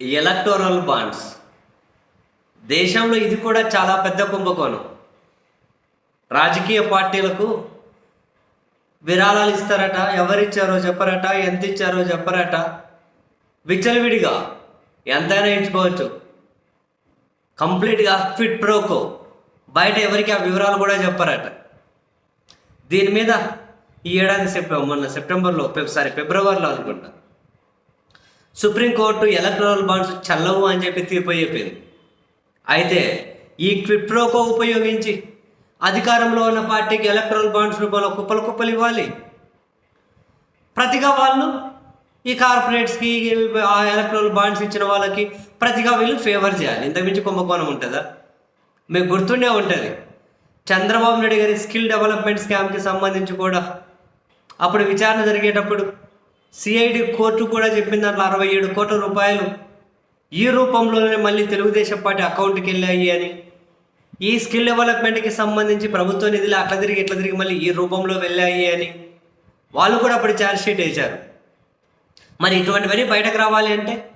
Electoral bonds దేశంలో ఇది కూడా చాలా పెద్ద కుంభకోణం. రాజకీయ పార్టీలకు విరాళాలు ఇస్తారట ఎవరిచ్చారో చెప్పరట ఎంత ఇచ్చారో చెప్పరట. విచ్చలవిడిగా ఎంతైనా ఇచ్చుకోవచ్చు కంప్లీట్గా ఫిట్ ప్రోకో. బయట ఎవరికి ఆ వివరాలు కూడా చెప్పరట. దీని మీద ఈ ఏడాది సెప్టెంబర్ మొన్న సెప్టెంబర్లో సారీ ఫిబ్రవరిలో అనుకుంటా. సుప్రీంకోర్టు ఎలక్ట్రల్ బాండ్స్ చల్లవు అని చెప్పి తీర్పు చెప్పింది. అయితే ఈ క్విప్రోకో ఉపయోగించి అధికారంలో ఉన్న పార్టీకి ఎలక్ట్రల్ బాండ్స్ రూపంలో కుప్పలు కుప్పలు ఇవ్వాలి. ప్రతిగా వాళ్ళు ఈ కార్పొరేట్స్కి ఆ ఎలక్ట్రల్ బాండ్స్ ఇచ్చిన వాళ్ళకి ప్రతిగా వీళ్ళు ఫేవర్ చేయాలి. ఇంతకుమించి కుంభకోణం ఉంటుందా? మీకు గుర్తుండే ఉంటుంది. చంద్రబాబు నాయుడు గారి స్కిల్ డెవలప్మెంట్ స్కామ్కి సంబంధించి కూడా అప్పుడు విచారణ జరిగేటప్పుడు సిఐడి కోర్టు కూడా చెప్పిన దాంట్లో అరవై ఏడు కోట్ల రూపాయలు ఈ రూపంలోనే మళ్ళీ తెలుగుదేశం పార్టీ అకౌంట్కి వెళ్ళాయి అని. ఈ స్కిల్ డెవలప్మెంట్కి సంబంధించి ప్రభుత్వ నిధులు అట్లా తిరిగి ఇట్లా తిరిగి మళ్ళీ ఈ రూపంలో వెళ్ళాయి అని. వాళ్ళు కూడా అప్పుడు ఛార్జ్ షీట్ వేశారు. మరి ఇటువంటివన్నీ బయటకు రావాలి అంటే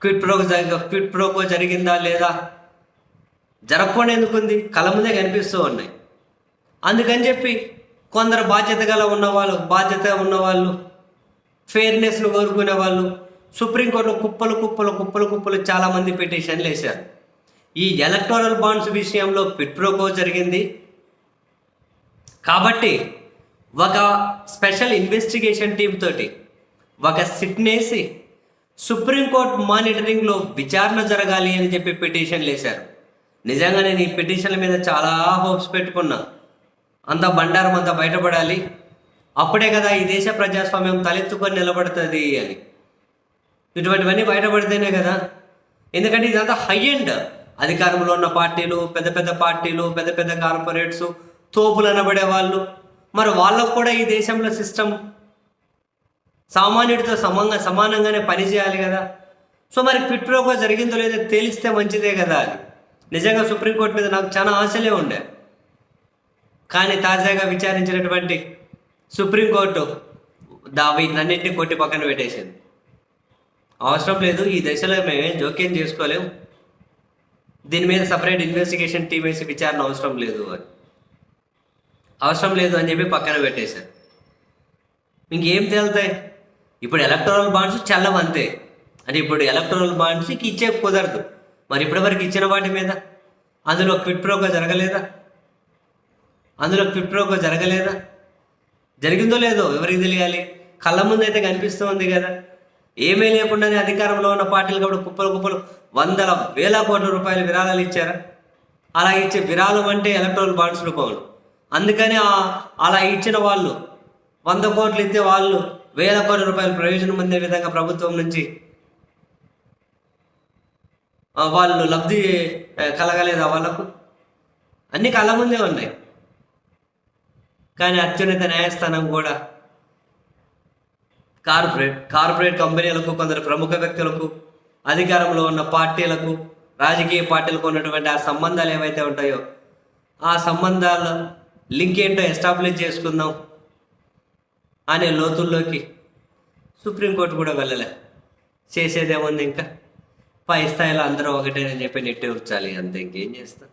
క్విట్ ప్రోకో క్విట్ ప్రోకో జరిగిందా లేదా? జరగకుండా ఎందుకుంది కళ్ళ ముందే కనిపిస్తూ ఉన్నాయి. అందుకని చెప్పి కొందరు బాధ్యత గల ఉన్నవాళ్ళు బాధ్యత ఉన్నవాళ్ళు ఫెయిర్నెస్ను కోరుకునే వాళ్ళు సుప్రీంకోర్టులో కుప్పలు కుప్పలు కుప్పలు కుప్పలు చాలామంది పిటిషన్లు వేశారు. ఈ ఎలక్టోరల్ బాండ్స్ విషయంలో పిట్ప్రోకో జరిగింది. కాబట్టి ఒక స్పెషల్ ఇన్వెస్టిగేషన్ టీమ్ తోటి ఒక సిట్నేసి సుప్రీంకోర్టు మానిటరింగ్లో విచారణ జరగాలి అని చెప్పి పిటిషన్లు వేశారు. నిజంగా నేను ఈ పిటిషన్ల మీద చాలా హోప్స్ పెట్టుకున్నా. అంత బండారం అంతా బయటపడాలి. అప్పుడే కదా ఈ దేశ ప్రజాస్వామ్యం తలెత్తుకొని నిలబడుతుంది అని. ఇటువంటివన్నీ బయటపడితేనే కదా. ఎందుకంటే ఇదంతా హై ఎండ్ అధికారంలో ఉన్న పార్టీలు పెద్ద పెద్ద పార్టీలు పెద్ద పెద్ద కార్పొరేట్స్ తోపులు అనబడే వాళ్ళు. మరి వాళ్ళకు కూడా ఈ దేశంలో సిస్టమ్ సామాన్యుడితో సమంగా సమానంగానే పనిచేయాలి కదా. సో మరి క్విట్ జరిగిందో లేదో తేలిస్తే మంచిదే కదా అది నిజంగా సుప్రీంకోర్టు మీద నాకు చాలా ఆశలే ఉండే. కానీ తాజాగా విచారించినటువంటి సుప్రీంకోర్టు దా వీటినన్నింటినీ కొట్టి పక్కన పెట్టేసింది. అవసరం లేదు ఈ దశలో మేమేం జోక్యం చేసుకోలేం. దీని మీద సపరేట్ ఇన్వెస్టిగేషన్ టీం వేసి విచారణ అవసరం లేదు అని. అవసరం లేదు అని చెప్పి పక్కన పెట్టేశారు. ఇంకేం తేలుతాయి? ఇప్పుడు ఎలక్ట్రల్ బాండ్స్ చల్లం అంతే. అంటే ఇప్పుడు ఎలక్ట్రల్ బాండ్స్కి ఇచ్చే కుదరదు. మరి ఇప్పటివరకు ఇచ్చిన వాటి మీద? అందులో క్విట్ ప్రోగా జరగలేదా? అందులో క్విట్ ప్రోగా జరగలేదా? జరిగిందో లేదో ఎవరికి తెలియాలి? కళ్ళ ముందు అయితే కనిపిస్తుంది కదా. ఏమీ లేకుండానే అధికారంలో ఉన్న పార్టీలు కాబట్టి కుప్పలు కుప్పలు వందల వేల కోట్ల రూపాయల విరాళాలు ఇచ్చారా? అలా ఇచ్చే విరాళం అంటే ఎలక్ట్రల్ బాండ్స్ రూపంలో. అందుకని అలా ఇచ్చిన వాళ్ళు వంద కోట్లు ఇస్తే వాళ్ళు వేల కోట్ల రూపాయలు ప్రయోజనం పొందే విధంగా ప్రభుత్వం నుంచి వాళ్ళు లబ్ధి ఆ, కలగలేదా వాళ్ళకు? అన్ని కళ్ళ ముందే ఉన్నాయి. కానీ అత్యున్నత న్యాయస్థానం కూడా. కార్పొరేట్ కార్పొరేట్ కంపెనీలకు కొందరు ప్రముఖ వ్యక్తులకు అధికారంలో ఉన్న పార్టీలకు రాజకీయ పార్టీలకు ఉన్నటువంటి ఆ సంబంధాలు ఏవైతే ఉంటాయో ఆ సంబంధాల లింక్ ఏంటో ఎస్టాబ్లిష్ చేసుకుందాం అనే లోతుల్లోకి సుప్రీంకోర్టు కూడా వెళ్ళలే. చేసేదేముంది ఇంకా? పై స్థాయిలో అందరూ ఒకటేనని చెప్పి నెట్టి ఉంచాలి అంతే ఇంకేం చేస్తాం?